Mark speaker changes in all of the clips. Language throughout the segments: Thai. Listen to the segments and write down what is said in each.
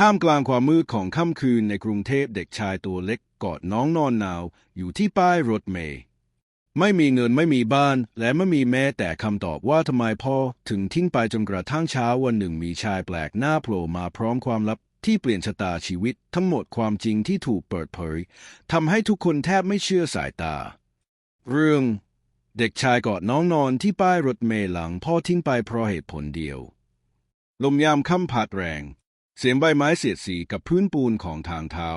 Speaker 1: ท่ามกลางความมืดของค่ำคืนในกรุงเทพเด็กชายตัวเล็กกอดน้องนอนหนาว อยู่ที่ป้ายรถเมล์ไม่มีเงินไม่มีบ้านและไม่มีแม้แต่คำตอบว่าทำไมพ่อถึงทิ้งไปจนกระทั่งเช้าวันหนึ่งมีชายแปลกหน้าโผล่มาพร้อมความลับที่เปลี่ยนชะตาชีวิตทั้งหมดความจริงที่ถูกเปิดเผยทำให้ทุกคนแทบไม่เชื่อสายตา เรื่อง เด็กชายกอดน้องนอนที่ป้ายรถเมล์หลังพ่อทิ้งไปเพราะเหตุผลเดียว ลมยามค่ำพัดแรง เสียงใบไม้เสียดสีกับพื้นปูนของทางเท้า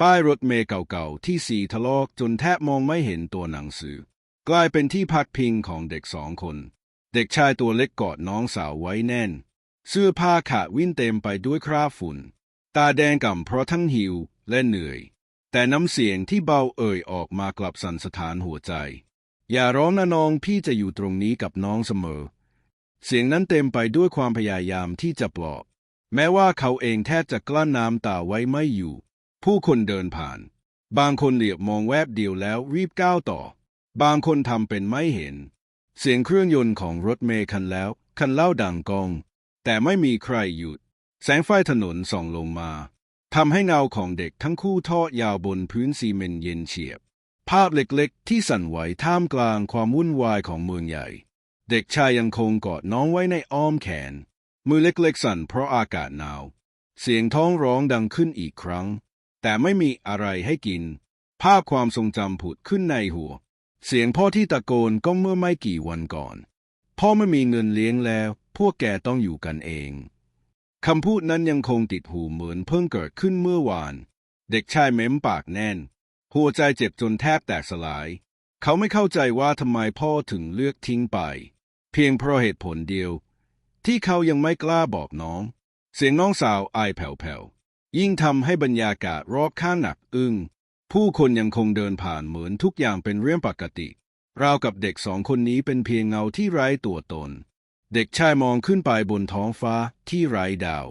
Speaker 1: ป้ายรถเมล์เก่าๆ ที่สีทะลอกจนแทบมองไม่เห็นตัวหนังสือ กลายเป็นที่พักพิงของเด็กสองคน เด็กชายตัวเล็กกอดน้องสาวไว้แน่น เสื้อผ้าขาดวิ่นเต็มไปด้วยคราบฝุ่น ตาแดงก่ำเพราะทั้งหิวและเหนื่อย แต่น้ำเสียงที่เบาเอ่ยออกมากลับสั่นสะท้านหัวใจ อย่าร้องนะน้องพี่จะอยู่ตรงนี้กับน้องเสมอ เสียงนั้นเต็มไปด้วยความพยายามที่จะปลอบ แม้ว่าเขาเองแทบจะกลั้นน้ำตาไว้ไม่อยู่ ผู้คนเดินผ่าน บางคนเหลียบมองแวบเดียวแล้วรีบก้าวต่อ บางคนทำเป็นไม่เห็น เสียงเครื่องยนต์ของรถเมล์คันแล้วคันเล่าดังกอง แต่ไม่มีใครหยุด แสงไฟถนนส่องลงมาทำให้เงาของเด็กทั้งคู่ทอดยาวบนพื้นซีเมนต์เย็นเฉียบ ภาพเล็กๆ ที่สั่นไหวท่ามกลางความวุ่นวายของเมืองใหญ่ เด็กชายยังคงกอดน้องไว้ในอ้อมแขน มือเล็กๆสั่นเพราะอากาศหนาว เสียงท้องร้องดังขึ้นอีกครั้ง แต่ไม่มีอะไรให้กิน ภาพความทรงจำผุดขึ้นในหัว เสียงพ่อที่ตะโกนก็เมื่อไม่กี่วันก่อน พ่อไม่มีเงินเลี้ยงแล้ว พวกแกต้องอยู่กันเองคำพูดนั้นยังคงติดหูเหมือนเพิ่งเกิดขึ้นเมื่อวาน เด็กชายเม้มปากแน่น หัวใจเจ็บจนแทบแตกสลาย เขาไม่เข้าใจว่าทำไมพ่อถึงเลือกทิ้งไป เพียงเพราะเหตุผลเดียว ที่เขายังไม่กล้าบอกน้อง เสียงน้องสาวไอายแผ่วๆ ยิ่งทำให้บรรยากาศรอบข้างหนักอึ้ง ผู้คนยังคงเดินผ่านเหมือนทุกอย่างเป็นเรื่องปกติ ราวกับเด็กสองคนนี้เป็นเพียงเงาที่ไร้ตัวตน เด็กชายมองขึ้นไปบนท้องฟ้าที่ไร้ดาว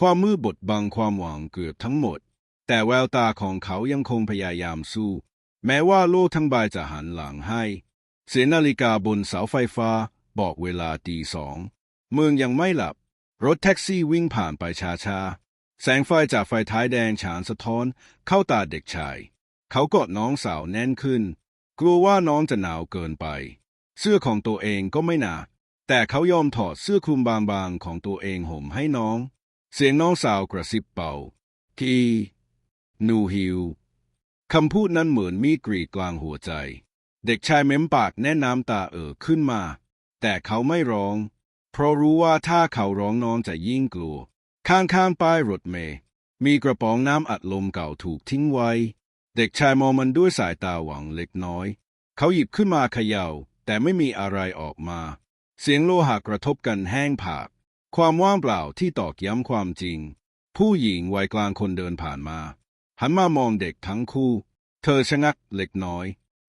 Speaker 1: ความมืดบดบังความหวังเกือบทั้งหมด แต่แววตาของเขายังคงพยายามสู้ แม้ว่าโลกทั้งใบจะหันหลังให้ เสียงนาฬิกาบนเสาไฟฟ้าบอกเวลาตีสอง เมืองยังไม่หลับ รถแท็กซี่วิ่งผ่านไปช้าๆ แสงไฟจากไฟท้ายแดงฉานสะท้อน เข้าตาเด็กชาย เขากอดน้องสาวแน่นขึ้น กลัวว่าน้องจะหนาวเกินไป เสื้อของตัวเองก็ไม่หนาแต่เขายอมถอดเสื้อคลุมบางๆของตัวเองห่มให้น้อง เสียงน้องสาวกระซิบเบาทีหนูหิวคำพูดนั้นเหมือนมีกรีดกลางหัวใจ เด็กชายเม้มปากแน่น้ำตาเอ่อขึ้นมา แต่เขาไม่ร้อง เพราะรู้ว่าถ้าเขาร้องน้องจะยิ่งกลัว ข้างๆป้ายรถเมล์มีกระป๋องน้ำอัดลมเก่าถูกทิ้งไว้ เด็กชายมองมันด้วยสายตาหวังเล็กน้อย เขาหยิบขึ้นมาเขย่า แต่ไม่มีอะไรออกมา เสียงโลหะกระทบกันแห้งผาก ความว่างเปล่าที่ตอกย้ำความจริง ผู้หญิงวัยกลางคนเดินผ่านมา หันมามองเด็กทั้งคู่ เธอชะงักเล็กน้อย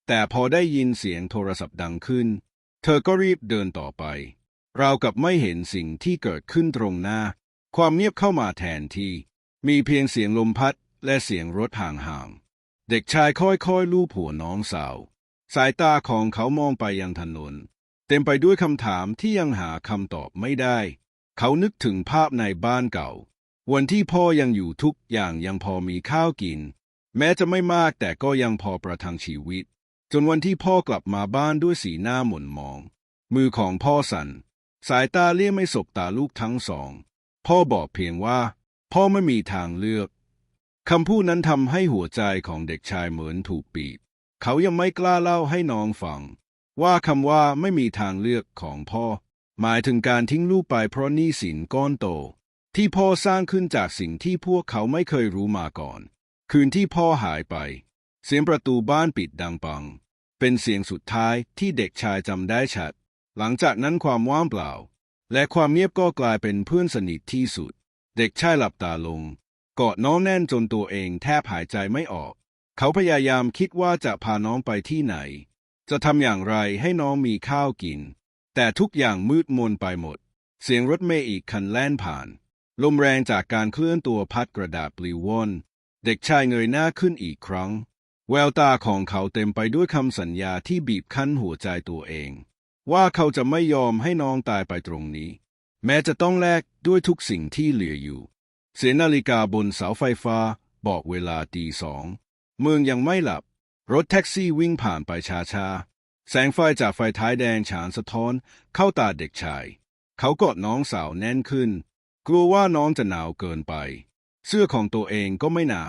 Speaker 1: แต่พอได้ยินเสียงโทรศัพท์ดังขึ้น เธอก็รีบเดินต่อไป เรากับไม่เห็นสิ่งที่เกิดขึ้นตรงหน้า ความเงียบเข้ามาแทนที่ มีเพียงเสียงลมพัดและเสียงรถห่างๆ เด็กชายค่อยๆ ลูบหัวน้องสาว สายตาของเขามองไปยังถนน เต็มไปด้วยคำถามที่ยังหาคำตอบไม่ได้ เขานึกถึงภาพในบ้านเก่า วันที่พ่อยังอยู่ทุกอย่างยังพอมีข้าวกิน แม้จะไม่มากแต่ก็ยังพอประทังชีวิต จนวันที่พ่อกลับมาบ้านด้วยสีหน้าหม่นหมอง มือของพ่อสั่น สายตาเลี่ยไม่สบตาลูกทั้งสอง พ่อบอกเพียงว่า พ่อไม่มีทางเลือกคำพูดนั้นทำให้หัวใจของเด็กชายเหมือนถูกปีบ เขายังไม่กล้าเล่าให้น้องฟัง ว่าคำว่าไม่มีทางเลือกของพ่อ หมายถึงการทิ้งลูกไปเพราะหนี้สินก้อนโต ที่พ่อสร้างขึ้นจากสิ่งที่พวกเขาไม่เคยรู้มาก่อน คืนที่พ่อหายไป เสียงประตูบ้านปิดดังปัง เป็นเสียงสุดท้ายที่เด็กชายจำได้ชัด หลังจากนั้นความว่างเปล่า และความเงียบก็กลายเป็นเพื่อนสนิทที่สุด เด็กชายหลับตาลงกอดน้องแน่นจนตัวเองแทบหายใจไม่ออก เขาพยายามคิดว่าจะพาน้องไปที่ไหน จะทำอย่างไรให้น้องมีข้าวกิน แต่ทุกอย่างมืดมนไปหมด เสียงรถเมล์อีกคันแล่นผ่าน ลมแรงจากการเคลื่อนตัวพัดกระดาษปลิวว่อนเด็กชายเงยหน้าขึ้นอีกครั้ง แววตาของเขาเต็มไปด้วยคำสัญญาที่บีบคั้นหัวใจตัวเอง ว่าเขาจะไม่ยอมให้น้องตายไปตรงนี้ แม้จะต้องแลกด้วยทุกสิ่งที่เหลืออยู่ เสียนาฬิกาบนเสาไฟฟ้าบอกเวลาตีสองเมืองยังไม่หลับ รถแท็กซี่วิ่งผ่านไปช้าๆ แสงไฟจากไฟท้ายแดงฉานสะท้อน เข้าตาเด็กชาย เขากอดน้องสาวแน่นขึ้น กลัวว่าน้องจะหนาวเกินไป เสื้อของตัวเองก็ไม่หนา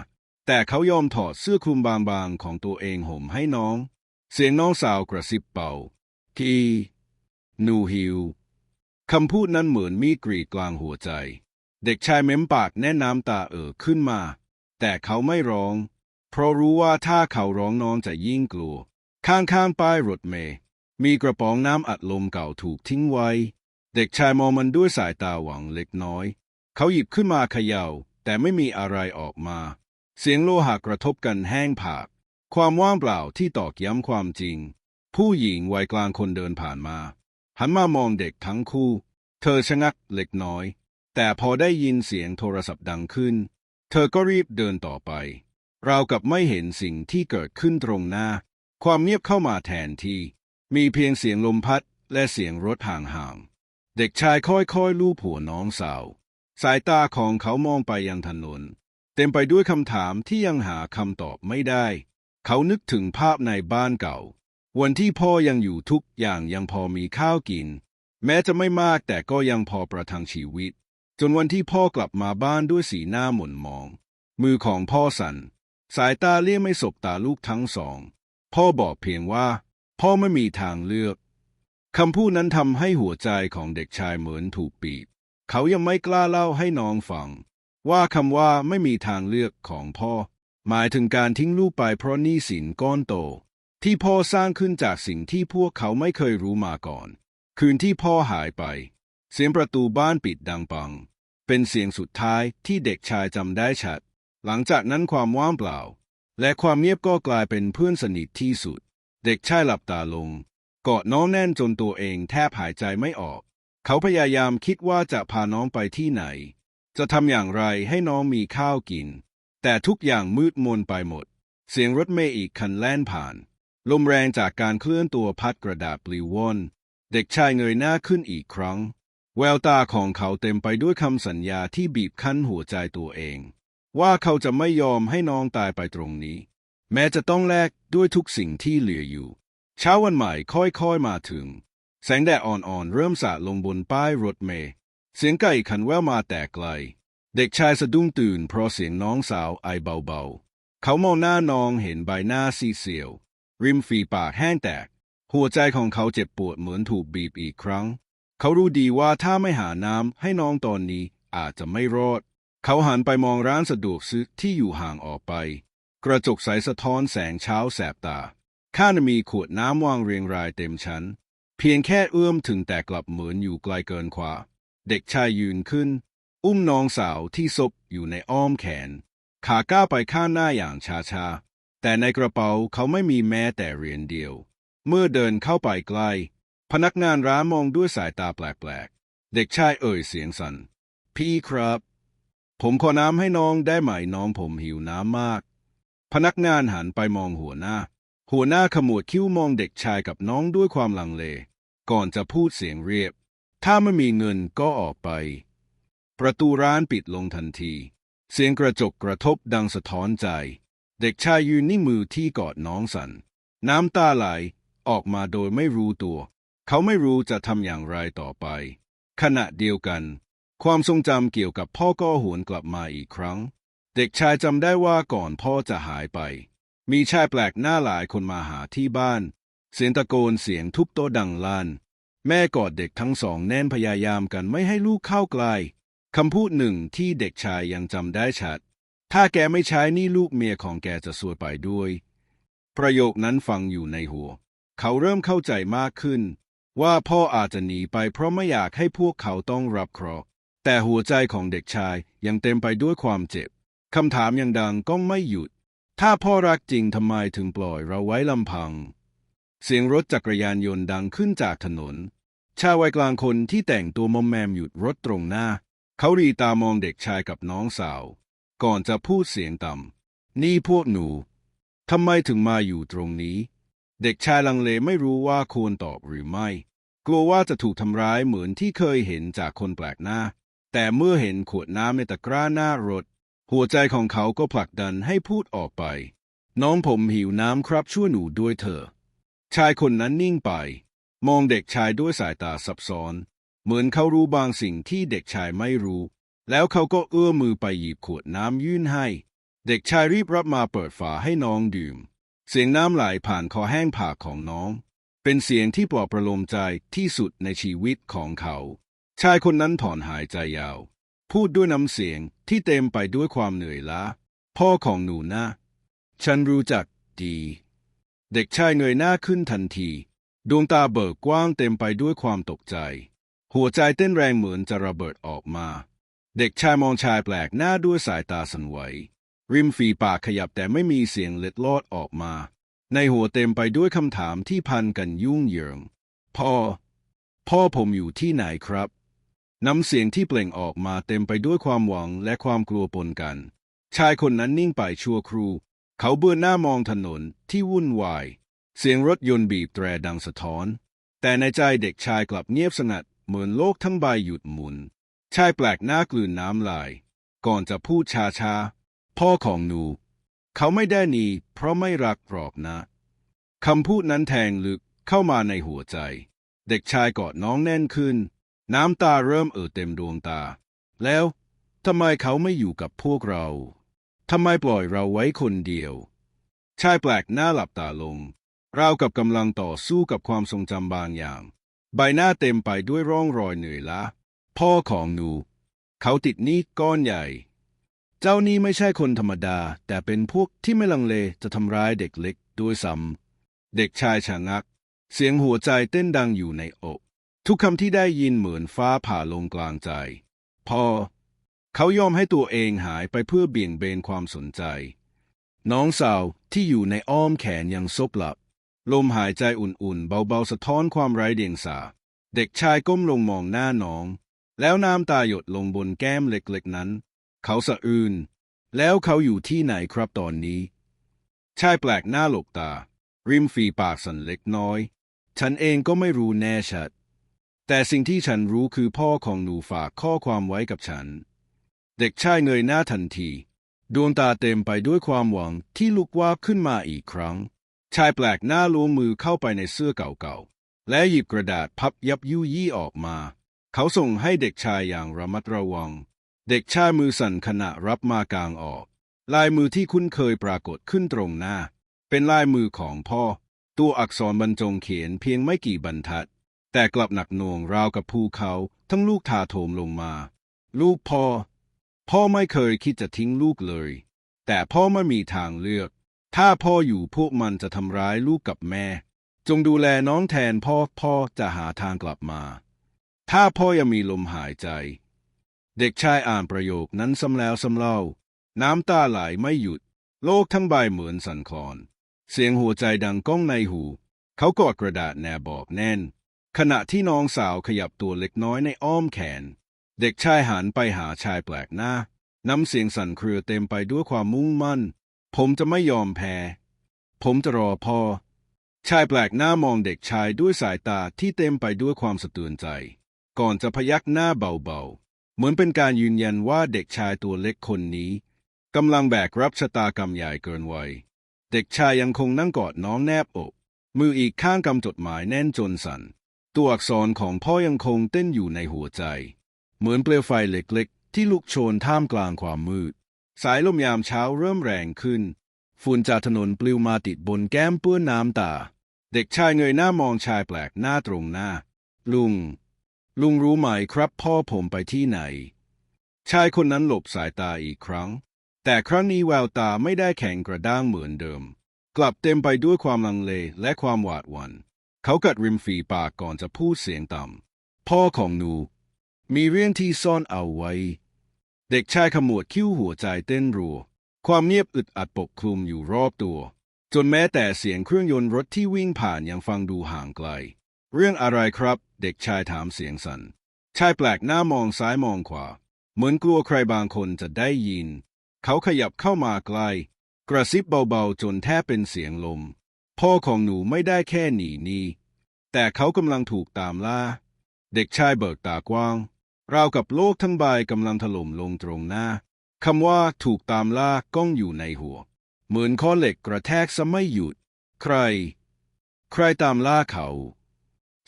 Speaker 1: แต่เขายอมถอดเสื้อคลุมบางๆของตัวเองห่มให้น้อง เสียงน้องสาวกระซิบเบา ที่นูหิวคำพูดนั้นเหมือนมีกรีดกลางหัวใจ เด็กชายเม้มปากแน่น้ำตาเอ่อขึ้นมา แต่เขาไม่ร้อง เพราะรู้ว่าถ้าเขาร้องน้องจะยิ่งกลัว ข้างๆป้ายรถเมล์มีกระป๋องน้ำอัดลมเก่าถูกทิ้งไว้ เด็กชายมองมันด้วยสายตาหวังเล็กน้อย เขาหยิบขึ้นมาเขย่า แต่ไม่มีอะไรออกมา เสียงโลหะกระทบกันแห้งผาก ความว่างเปล่าที่ตอกย้ำความจริง ผู้หญิงวัยกลางคนเดินผ่านมา หันมามองเด็กทั้งคู่ เธอชะงักเล็กน้อย แต่พอได้ยินเสียงโทรศัพท์ดังขึ้น เธอก็รีบเดินต่อไป ราวกับไม่เห็นสิ่งที่เกิดขึ้นตรงหน้า ความเงียบเข้ามาแทนที่ มีเพียงเสียงลมพัดและเสียงรถห่างๆ เด็กชายค่อยๆ ลูบหัวน้องสาว สายตาของเขามองไปยังถนน เต็มไปด้วยคำถามที่ยังหาคำตอบไม่ได้ เขานึกถึงภาพในบ้านเก่า วันที่พ่อยังอยู่ทุกอย่างยังพอมีข้าวกิน แม้จะไม่มากแต่ก็ยังพอประทังชีวิต จนวันที่พ่อกลับมาบ้านด้วยสีหน้าหม่นมอง มือของพ่อสั่นสายตาเลี่ยไม่สบตาลูกทั้งสอง พ่อบอกเพียงว่า พ่อไม่มีทางเลือกคำพูดนั้นทำให้หัวใจของเด็กชายเหมือนถูกปีบเขายังไม่กล้าเล่าให้น้องฟัง ว่าคำว่าไม่มีทางเลือกของพ่อ หมายถึงการทิ้งลูกไปเพราะหนี้สินก้อนโต ที่พ่อสร้างขึ้นจากสิ่งที่พวกเขาไม่เคยรู้มาก่อน คืนที่พ่อหายไป เสียงประตูบ้านปิดดังปัง เป็นเสียงสุดท้ายที่เด็กชายจำได้ชัด หลังจากนั้นความว่างเปล่า และความเงียบก็กลายเป็นเพื่อนสนิทที่สุด เด็กชายหลับตาลง กอดน้องแน่นจนตัวเองแทบหายใจไม่ออก เขาพยายามคิดว่าจะพาน้องไปที่ไหน จะทำอย่างไรให้น้องมีข้าวกิน แต่ทุกอย่างมืดมนไปหมด เสียงรถเมล์อีกคันแล่นผ่าน ลมแรงจากการเคลื่อนตัวพัดกระดาษปลิวว่อน เด็กชายเงยหน้าขึ้นอีกครั้ง แววตาของเขาเต็มไปด้วยคำสัญญาที่บีบคั้นหัวใจตัวเอง ว่าเขาจะไม่ยอมให้น้องตายไปตรงนี้ แม้จะต้องแลกด้วยทุกสิ่งที่เหลืออยู่ เช้าวันใหม่ค่อยๆมาถึง แสงแดดอ่อนๆเริ่มสาดลงบนป้ายรถเมล์เสียงไก่ขันแววมาแต่ไกล เด็กชายสะดุ้งตื่นเพราะเสียงน้องสาวไอเบาๆ เขามองหน้าน้องเห็นใบหน้าซีเซียว ริมฝีปากแห้งแตก หัวใจของเขาเจ็บปวดเหมือนถูกบีบอีกครั้ง เขารู้ดีว่าถ้าไม่หาน้ำให้น้องตอนนี้อาจจะไม่รอด เขาหันไปมองร้านสะดวกซื้อที่อยู่ห่างออกไป กระจกใสสะท้อนแสงเช้าแสบตา ข้างมีขวดน้ำวางเรียงรายเต็มชั้น เพียงแค่เอื้อมถึงแต่กลับเหมือนอยู่ไกลเกินกว่าเด็กชายยืนขึ้น อุ้มน้องสาวที่ซบอยู่ในอ้อมแขน ขาก้าวไปข้างหน้าอย่างช้าๆ แต่ในกระเป๋าเขาไม่มีแม้แต่เหรียญเดียว เมื่อเดินเข้าไปใกล้ พนักงานร้านมองด้วยสายตาแปลกๆ เด็กชายเอ่ยเสียงสัน่น พี่ครับ ผมขอน้ำให้น้องได้ไหมน้องผมหิวน้ำมาก พนักงานหันไปมองหัวหน้า หัวหน้าขมวดคิ้วมองเด็กชายกับน้องด้วยความลังเล ก่อนจะพูดเสียงเรียบ ถ้าไม่มีเงินก็ออกไป ประตูร้านปิดลงทันที เสียงกระจกกระทบดังสะท้อนใจ เด็กชายยืนนิ่งมือที่กอดน้องสันนน้ำตาไหลออกมาโดยไม่รู้ตัว เขาไม่รู้จะทำอย่างไรต่อไป ขณะเดียวกัน ความทรงจำเกี่ยวกับพ่อก็หวนกลับมาอีกครั้ง เด็กชายจำได้ว่าก่อนพ่อจะหายไป มีชายแปลกหน้าหลายคนมาหาที่บ้าน เสียงตะโกนเสียงทุบโต๊ะดังลั่นแม่กอดเด็กทั้งสองแน่นพยายามกันไม่ให้ลูกเข้าใกล้คำพูดหนึ่งที่เด็กชายยังจำได้ชัด ถ้าแกไม่ใช้นี่ลูกเมียของแกจะซวยไปด้วย ประโยคนั้นฟังอยู่ในหัว เขาเริ่มเข้าใจมากขึ้น ว่าพ่ออาจจะหนีไปเพราะไม่อยากให้พวกเขาต้องรับเคราะห์แต่หัวใจของเด็กชายยังเต็มไปด้วยความเจ็บคำถามยังดังก้องไม่หยุด ถ้าพ่อรักจริงทำไมถึงปล่อยเราไว้ลำพัง เสียงรถจักรยานยนต์ดังขึ้นจากถนน ชายวัยกลางคนที่แต่งตัวมอมแมมหยุดรถตรงหน้า เขารีตามองเด็กชายกับน้องสาว ก่อนจะพูดเสียงต่ำ นี่พวกหนู ทำไมถึงมาอยู่ตรงนี้ เด็กชายลังเลไม่รู้ว่าควรตอบหรือไม่ กลัวว่าจะถูกทำร้ายเหมือนที่เคยเห็นจากคนแปลกหน้า แต่เมื่อเห็นขวดน้ำในตะกร้าหน้ารถ หัวใจของเขาก็ผลักดันให้พูดออกไป น้องผมหิวน้ำครับช่วยหนูด้วยเถอะชายคนนั้นนิ่งไป มองเด็กชายด้วยสายตาซับซ้อน เหมือนเขารู้บางสิ่งที่เด็กชายไม่รู้ แล้วเขาก็เอื้อมมือไปหยิบขวดน้ำยื่นให้ เด็กชายรีบรับมาเปิดฝาให้น้องดื่ม เสียงน้ำไหลผ่านคอแห้งผากของน้อง เป็นเสียงที่ปลอบประโลมใจที่สุดในชีวิตของเขา ชายคนนั้นถอนหายใจยาว พูดด้วยน้ำเสียงที่เต็มไปด้วยความเหนื่อยล้า พ่อของหนูนะฉันรู้จักดี เด็กชายเงยหน้าขึ้นทันที ดวงตาเบิกกว้างเต็มไปด้วยความตกใจ หัวใจเต้นแรงเหมือนจะระเบิดออกมา เด็กชายมองชายแปลกหน้าด้วยสายตาสันไหว ริมฝีปากขยับแต่ไม่มีเสียงเล็ดลอดออกมา ในหัวเต็มไปด้วยคำถามที่พันกันยุ่งเหยิง พ่อ พ่อผมอยู่ที่ไหนครับ น้ำเสียงที่เปล่งออกมาเต็มไปด้วยความหวังและความกลัวปนกัน ชายคนนั้นนิ่งไปชั่วครู่ เขาเบื้อหน้ามองถนนที่วุ่นวาย เสียงรถยนต์บีบแตรดังสะท้อน แต่ในใจเด็กชายกลับเงียบสงัดเหมือนโลกทั้งใบหยุดหมุน ชายแปลกหน้ากลืนน้ำลาย ก่อนจะพูดช้าๆ พ่อของหนู เขาไม่ได้หนีเพราะไม่รักหรอกนะ คำพูดนั้นแทงลึกเข้ามาในหัวใจ เด็กชายกอดน้องแน่นขึ้น น้ำตาเริ่มเอ่อเต็มดวงตา แล้วทำไมเขาไม่อยู่กับพวกเราทำไมปล่อยเราไว้คนเดียว ชายแปลกหน้าหลับตาลงราวกับกำลังต่อสู้กับความทรงจำบางอย่าง ใบหน้าเต็มไปด้วยร่องรอยเหนื่อยล้า พ่อของหนู เขาติดหนี้ก้อนใหญ่ เจ้านี่ไม่ใช่คนธรรมดา แต่เป็นพวกที่ไม่ลังเลจะทำร้ายเด็กเล็กด้วยซ้ำเด็กชายชะงัก เสียงหัวใจเต้นดังอยู่ในอก ทุกคำที่ได้ยินเหมือนฟ้าผ่าลงกลางใจ พ่อ เขายอมให้ตัวเองหายไปเพื่อเบี่ยงเบนความสนใจ น้องสาวที่อยู่ในอ้อมแขนยังซบหลับ ลมหายใจอุ่นๆ เบาๆ สะท้อนความไร้เดียงสา เด็กชายก้มลงมองหน้าน้อง แล้วน้ำตาหยดลงบนแก้มเล็กๆนั้น เขาสะอื้นแล้วเขาอยู่ที่ไหนครับตอนนี้ ชายแปลกหน้าหลบตา ริมฝีปากสั่นเล็กน้อย ฉันเองก็ไม่รู้แน่ชัด แต่สิ่งที่ฉันรู้คือพ่อของหนูฝากข้อความไว้กับฉัน เด็กชายเงยหน้าทันที ดวงตาเต็มไปด้วยความหวังที่ลุกวาบขึ้นมาอีกครั้ง ชายแปลกหน้าล้วงมือเข้าไปในเสื้อเก่าๆ และหยิบกระดาษพับยับยุยี่ออกมา เขาส่งให้เด็กชายอย่างระมัดระวัง เด็กชายมือสั่นขณะรับมากลางออก ลายมือที่คุ้นเคยปรากฏขึ้นตรงหน้า เป็นลายมือของพ่อ ตัวอักษรบรรจงเขียนเพียงไม่กี่บรรทัด แต่กลับหนักหน่วงราวกับภูเขา ทั้งลูกถาโถมลงมา ลูกพ่อ พ่อไม่เคยคิดจะทิ้งลูกเลย แต่พ่อไม่มีทางเลือก ถ้าพ่ออยู่พวกมันจะทำร้ายลูกกับแม่ จงดูแลน้องแทนพ่อพ่อจะหาทางกลับมา ถ้าพ่อยังมีลมหายใจ เด็กชายอ่านประโยคนั้นซ้ำแล้วซ้ำเล่า น้ำตาไหลไม่หยุด โลกทั้งใบเหมือนสั่นคลอน เสียงหัวใจดังก้องในหู เขากอดกระดาษแนบบอกแน่น ขณะที่น้องสาวขยับตัวเล็กน้อยในอ้อมแขน เด็กชายหันไปหาชายแปลกหน้า น้ำเสียงสั่นเครือเต็มไปด้วยความมุ่งมั่น ผมจะไม่ยอมแพ้ ผมจะรอพ่อชายแปลกหน้ามองเด็กชายด้วยสายตาที่เต็มไปด้วยความสะเทือนใจ ก่อนจะพยักหน้าเบาๆ เหมือนเป็นการยืนยันว่าเด็กชายตัวเล็กคนนี้กำลังแบกรับชะตากรรมใหญ่เกินวัย เด็กชายยังคงนั่งกอดน้องแนบอก มืออีกข้างกำจดหมายแน่นจนสัน่น ตัวอักษรของพ่อยังคงเต้นอยู่ในหัวใจ เหมือนเปลวไฟเล็กๆ ที่ลุกโชนท่ามกลางความมืด สายลมยามเช้าเริ่มแรงขึ้น ฝุ่นจากถนนปลิวมาติดบนแก้มเปื้อนน้ำตา เด็กชายเงยหน้ามองชายแปลกหน้าตรงหน้า ลุง ลุงรู้ไหมครับพ่อผมไปที่ไหน ชายคนนั้นหลบสายตาอีกครั้ง แต่ครั้งนี้แววตาไม่ได้แข็งกระด้างเหมือนเดิม กลับเต็มไปด้วยความลังเลและความหวาดหวัน่นเขากัดริมฝีปากก่อนจะพูดเสียงต่ำพ่อของหนู มีเรื่องที่ซ่อนเอาไว้ เด็กชายขมวดคิ้วหัวใจเต้นรัว ความเงียบอึดอัดปกคลุมอยู่รอบตัว จนแม้แต่เสียงเครื่องยนต์รถที่วิ่งผ่านยังฟังดูห่างไกล เรื่องอะไรครับ เด็กชายถามเสียงสัน่นชายแปลกหน้ามองซ้ายมองขวา เหมือนกลัวใครบางคนจะได้ยิน เขาขยับเข้ามาใกล้กระซิบเบาๆ จนแทบเป็นเสียงลม พ่อของหนูไม่ได้แค่หนีนี้แต่เขากำลังถูกตามล่า เด็กชายเบิกตากว้าง ราวกับโลกทั้งใบกำลังถล่มลงตรงหน้าคำว่าถูกตามล่าก้องอยู่ในหัว เหมือนข้อเหล็กกระแทกซะไม่หยุด ใคร ใครตามล่าเขา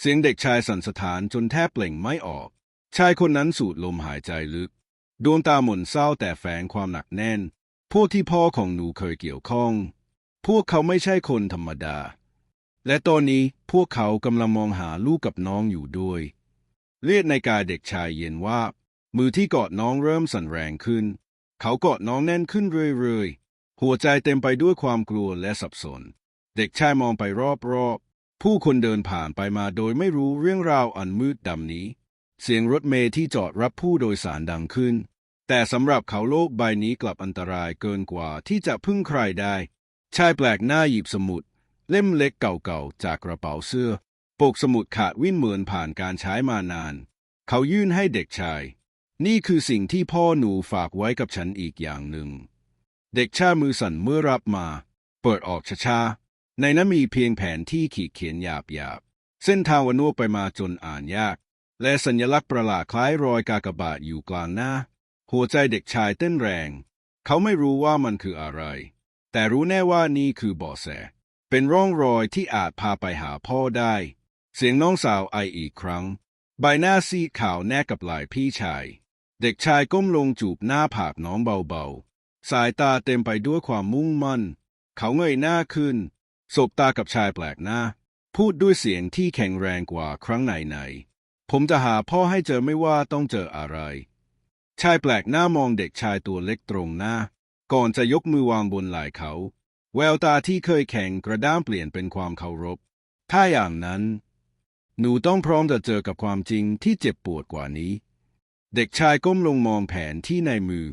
Speaker 1: เสียงเด็กชายสั่นสะท้านจนแทบเปล่งไม่ออก ชายคนนั้นสูดลมหายใจลึก ดวงตาหม่นเศร้าแต่แฝงความหนักแน่น พวกที่พ่อของหนูเคยเกี่ยวข้อง พวกเขาไม่ใช่คนธรรมดา และตอนนี้พวกเขากำลังมองหาลูกกับน้องอยู่ด้วย เลือดในกายเด็กชายเย็นว่า มือที่กอดน้องเริ่มสั่นแรงขึ้น เขากอดน้องแน่นขึ้นเรื่อยๆหัวใจเต็มไปด้วยความกลัวและสับสน เด็กชายมองไปรอบๆ ผู้คนเดินผ่านไปมาโดยไม่รู้เรื่องราวอันมืดดำนี้ เสียงรถเมล์ที่จอดรับผู้โดยสารดังขึ้น แต่สำหรับเขาโลกใบนี้กลับอันตรายเกินกว่าที่จะพึ่งใครได้ ชายแปลกหน้าหยิบสมุด เล่มเล็กเก่าๆ จากกระเป๋าเสื้อ ปกสมุดขาดวิ่นเหมือนผ่านการใช้มานาน เขายื่นให้เด็กชาย นี่คือสิ่งที่พ่อหนูฝากไว้กับฉันอีกอย่างหนึ่ง เด็กชายมือสั่นเมื่อรับมา เปิดออกช้าๆ ในนั้นมีเพียงแผนที่ขีดเขียนหยาบๆเส้นทางวนวไปมาจนอ่านยาก และสัญลักษณ์ประหลาดคล้ายรอยกากบาทอยู่กลางหน้า หัวใจเด็กชายเต้นแรง เขาไม่รู้ว่ามันคืออะไร แต่รู้แน่ว่านี่คือเบาะแส เป็นร่องรอยที่อาจพาไปหาพ่อได้ เสียงน้องสาวไออีกครั้ง ใบหน้าซีดขาวแนกกับไหล่พี่ชาย เด็กชายก้มลงจูบหน้าผากน้องเบาๆ สายตาเต็มไปด้วยความมุ่งมั่น เขาเงยหน้าขึ้น สบตากับชายแปลกหน้า พูดด้วยเสียงที่แข็งแรงกว่าครั้งไหนๆผมจะหาพ่อให้เจอไม่ว่าต้องเจออะไร ชายแปลกหน้ามองเด็กชายตัวเล็กตรงหน้า ก่อนจะยกมือวางบนไหล่เขา แววตาที่เคยแข็งกระด้างเปลี่ยนเป็นความเคารพ ถ้าอย่างนั้น หนูต้องพร้อมจะเจอกับความจริงที่เจ็บปวดกว่านี้ เด็กชายก้มลงมองแผนที่ในมือ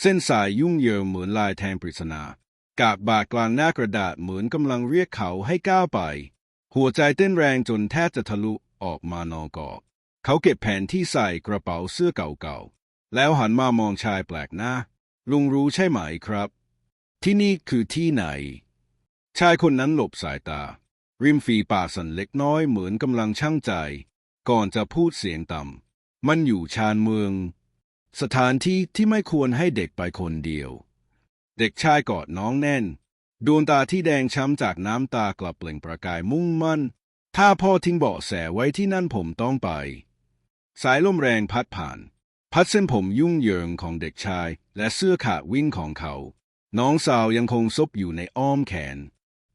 Speaker 1: เส้นสายยุ่งเหยิงเหมือนลายแทงปริศนา กากบาดกลางหน้ากระดาษเหมือนกำลังเรียกเขาให้ก้าวไป หัวใจเต้นแรงจนแทบจะทะลุออกมานอกอกเขาเก็บแผ่นที่ใส่กระเป๋าเสื้อเก่าๆ แล้วหันมามองชายแปลกหน้า ลุงรู้ใช่ไหมครับ ที่นี่คือที่ไหน ชายคนนั้นหลบสายตา ริมฝีปากสั่นเล็กน้อยเหมือนกำลังช่างใจ ก่อนจะพูดเสียงต่ำ มันอยู่ชานเมือง สถานที่ที่ไม่ควรให้เด็กไปคนเดียว เด็กชายกอดน้องแน่น ดวงตาที่แดงช้ำจากน้ำตากลับเปล่งประกายมุ่งมั่น ถ้าพ่อทิ้งเบาะแสไว้ที่นั่นผมต้องไป สายลมแรงพัดผ่าน พัดเส้นผมยุ่งเหยิงของเด็กชาย และเสื้อขาดวิ่งของเขา น้องสาวยังคงซบอยู่ในอ้อมแขน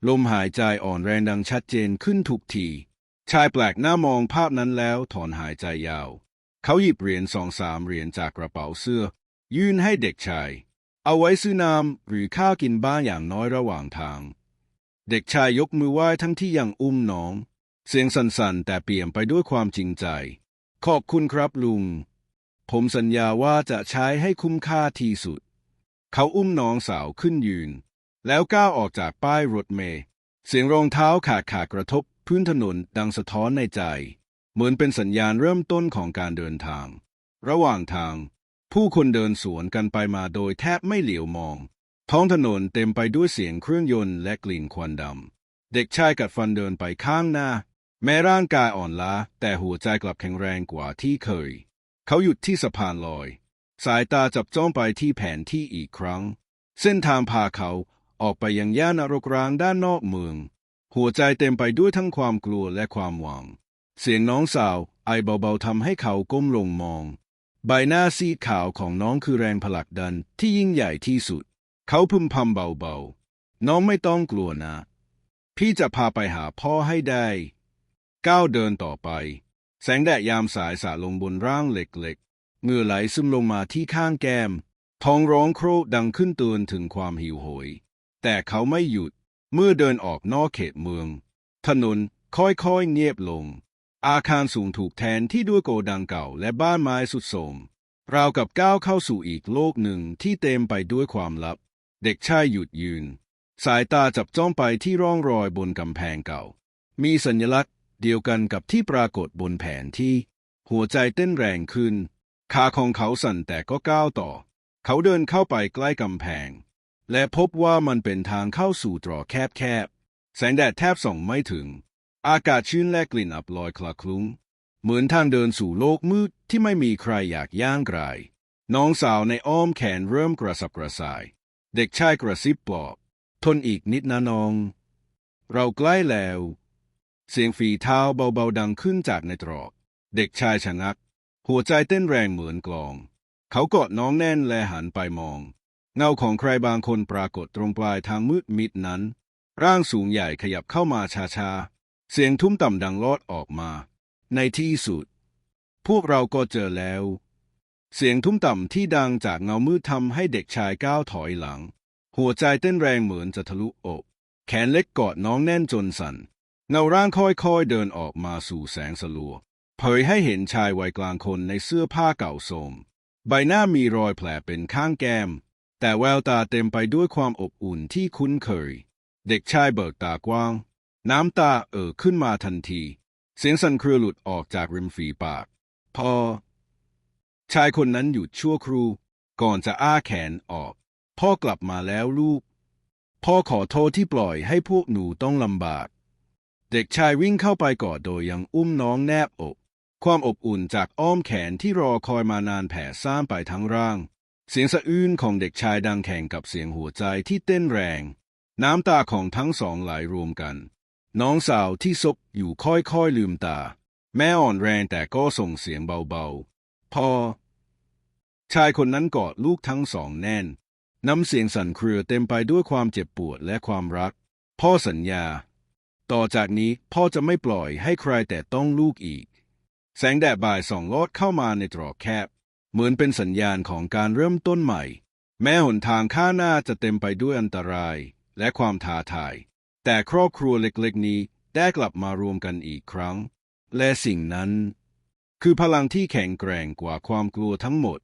Speaker 1: ลมหายใจอ่อนแรงดังชัดเจนขึ้นทุกทีชายแปลกหน้ามองภาพนั้นแล้วถอนหายใจยาว เขาหยิบเหรียญสองสามเหรียญจากกระเป๋าเสื้อ ยื่นให้เด็กชาย เอาไว้ซื้อน้ำหรือข้าวกินบ้างอย่างน้อยระหว่างทาง เด็กชายยกมือไหว้ทั้งที่ยังอุ้มน้อง เสียงสั่นๆ แต่เปี่ยมไปด้วยความจริงใจ ขอบคุณครับลุง ผมสัญญาว่าจะใช้ให้คุ้มค่าที่สุด เขาอุ้มน้องสาวขึ้นยืน แล้วก้าวออกจากป้ายรถเมล์เสียงรองเท้าขาดขาดกระทบ พื้นถนนดังสะท้อนในใจ เหมือนเป็นสัญญาณเริ่มต้นของการเดินทาง ระหว่างทาง ผู้คนเดินสวนกันไปมาโดยแทบไม่เหลียวมอง ท้องถนนเต็มไปด้วยเสียงเครื่องยนต์และกลิ่นควันดำ เด็กชายกัดฟันเดินไปข้างหน้า แม้ร่างกายอ่อนล้า แต่หัวใจกลับแข็งแรงกว่าที่เคย เขาหยุดที่สะพานลอย สายตาจับจ้องไปที่แผนที่อีกครั้ง เส้นทางพาเขาออกไปยังย่านนรกร้างด้านนอกเมือง หัวใจเต็มไปด้วยทั้งความกลัวและความหวัง เสียงน้องสาวไอเบาๆทำให้เขาก้มลงมอง ใบหน้าซีขาวของน้องคือแรงผลักดันที่ยิ่งใหญ่ที่สุด เขาพึมพำเบาๆ น้องไม่ต้องกลัวนะ พี่จะพาไปหาพ่อให้ได้ ก้าวเดินต่อไป แสงแดดยามสายสาดลงบนร่างเหล็กๆเงื่อไหลซึมลงมาที่ข้างแก้ม ท้องร้องโครกดังขึ้นเตือนถึงความหิวโหย แต่เขาไม่หยุด เมื่อเดินออกนอกเขตเมือง ถนนค่อยๆเงียบลง อาคารสูงถูกแทนที่ด้วยโกดังเก่าและบ้านไม้สุดโทรมราวกับก้าวเข้าสู่อีกโลกหนึ่งที่เต็มไปด้วยความลับ เด็กชายหยุดยืน สายตาจับจ้องไปที่ร่องรอยบนกำแพงเก่า มีสัญลักษณ์เดียวกันกับที่ปรากฏบนแผนที่ หัวใจเต้นแรงขึ้น ขาของเขาสั่นแต่ก็ก้าวต่อ เขาเดินเข้าไปใกล้กำแพง และพบว่ามันเป็นทางเข้าสู่ตรอกแคบๆแสงแดดแทบส่องไม่ถึง อากาศชื้นและกลิ่นอับลอยคละคลุ้ง เหมือนทางเดินสู่โลกมืดที่ไม่มีใครอยากย่างไกลน้องสาวในอ้อมแขนเริ่มกระสับกระส่าย เด็กชายกระซิบบอกทนอีกนิดนะน้อง เราใกล้แล้ว เสียงฝีเท้าเบาๆดังขึ้นจากในตรอก เด็กชายชะงัก หัวใจเต้นแรงเหมือนกลอง เขากอดน้องแน่นและหันไปมอง เงาของใครบางคนปรากฏตรงปลายทางมืดมิดนั้น ร่างสูงใหญ่ขยับเข้ามาช้าๆ เสียงทุ้มต่ำดังลอดออกมา ในที่สุด พวกเราก็เจอแล้ว เสียงทุ้มต่ำที่ดังจากเงามืดทำให้เด็กชายก้าวถอยหลัง หัวใจเต้นแรงเหมือนจะทะลุอก แขนเล็กกอดน้องแน่นจนสั่น เงาร่างค่อยๆเดินออกมาสู่แสงสลัว เผยให้เห็นชายวัยกลางคนในเสื้อผ้าเก่าโทรมใบหน้ามีรอยแผลเป็นข้างแก้ม แต่แววตาเต็มไปด้วยความอบอุ่นที่คุ้นเคย เด็กชายเบิกตากว้าง น้ำตาเอ่อขึ้นมาทันที เสียงสั่นเครือหลุดออกจากริมฝีปาก พอ ชายคนนั้นหยุดชั่วครู่ ก่อนจะอ้าแขนออก พ่อกลับมาแล้วลูก พ่อขอโทษที่ปล่อยให้พวกหนูต้องลำบาก เด็กชายวิ่งเข้าไปกอดโดยยังอุ้มน้องแนบอก ความอบอุ่นจากอ้อมแขนที่รอคอยมานานแผ่ซ่านไปทั้งร่าง เสียงสะอื้นของเด็กชายดังแข่งกับเสียงหัวใจที่เต้นแรง น้ำตาของทั้งสองไหลรวมกัน น้องสาวที่ซบอยู่ค่อยๆลืมตา แม่อ่อนแรงแต่ก็ส่งเสียงเบาๆ พอ ชายคนนั้นกอดลูกทั้งสองแน่น น้ำเสียงสั่นเครือเต็มไปด้วยความเจ็บปวดและความรัก พ่อสัญญา ต่อจากนี้พ่อจะไม่ปล่อยให้ใครแต่ต้องลูกอีก แสงแดดบ่ายส่องลอดเข้ามาในตรอกแคบ เหมือนเป็นสัญญาณของการเริ่มต้นใหม่ แม้หนทางข้างหน้าจะเต็มไปด้วยอันตรายและความท้าทาย แต่ครอบครัวเล็กๆนี้ได้กลับมารวมกันอีกครั้ง และสิ่งนั้น คือพลังที่แข็งแกร่งกว่าความกลัวทั้งหมด